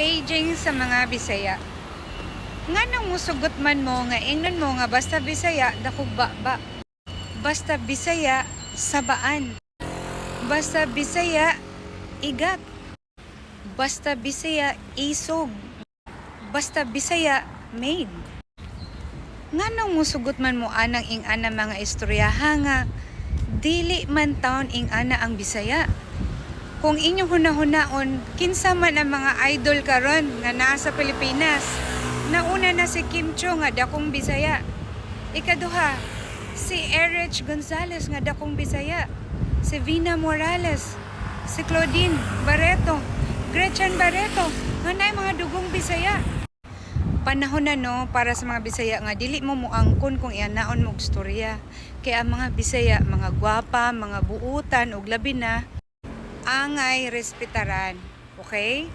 paging sa mga Bisaya. Nga nang musugot man mo nga ingnon mo nga basta Bisaya dako ba ba. Basta Bisaya sabaan. Basta Bisaya igat. Basta Bisaya isog. Basta Bisaya made. Nga nang musugot man mo anang ing ana mga istoryaha nga dili man taon ing ana ang Bisaya. Kung inyong hunahunaon, kinsa man ang mga idol karon nga naa sa Pilipinas. Nauna na si Kim Cho nga dakong Bisaya. Ikaduha, si Erich Gonzalez nga dakong Bisaya. Si Vina Morales, si Claudine Barreto, Gretchen Barreto, nga naay mga dugong Bisaya. Panahon na no para sa mga Bisaya nga dili mo muangkon kung ianaon mo og storya. Kaya ang mga Bisaya, mga gwapa, mga buutan ug labi na angay respetaran. Okay?